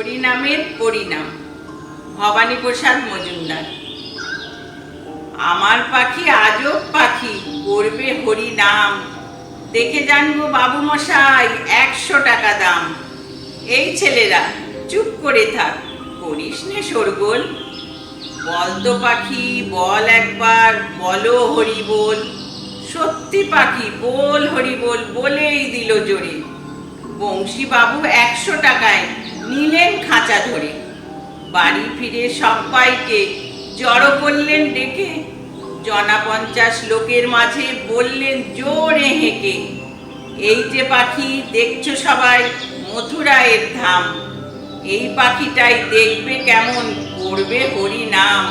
নামের পরিণাম। ভবানী প্রসাদ মজুমদার, আমার পাখি আজব পাখি, করবে হরি নাম। দেখে জানব বাবু মশাই একশো টাকা দাম। এই ছেলেরা, চুপ করে থাক, করিস নে সরগোল বল তো পাখি, বল একবার, বলো হরি বল। সত্যি পাখি, বল হরি বল বলেই দিল জোরে বংশী বাবু একশো টাকায় বাড়ি ফিরে সবাইকে জড়ো করলেন ডেকে। জনা পঞ্চাশ লোকের মাঝে বললেন জোরে হেঁকে, এই যে পাখি দেখছ সবাই মথুরায়ের ধাম। এই পাখিটাই দেখবে কেমন, করবে হরি নাম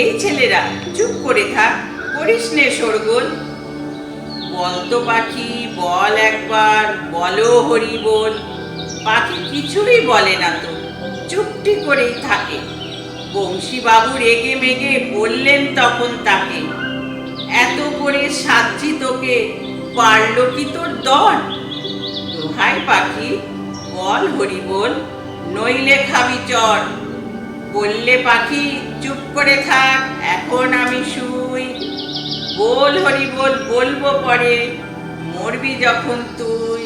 এই ছেলেরা, চুপ করে থাক, করিস নে সরগোল বলতো পাখি, বল একবার, বলো হরি বল পাখি কিছুই বলে না তো। চুপটি করেই থাকে। বংশীবাবু রেগে মেগে বললেন তখন তাকে, এত করে সাজি তোকে পারল কি তোর দর দোহাই পাখি, বল হরি বল নইলে খাবি চর। বললে পাখি, চুপ করে থাক, এখন আমি শুই। বল হরি বল বলব পরে, মরবি যখন তুই।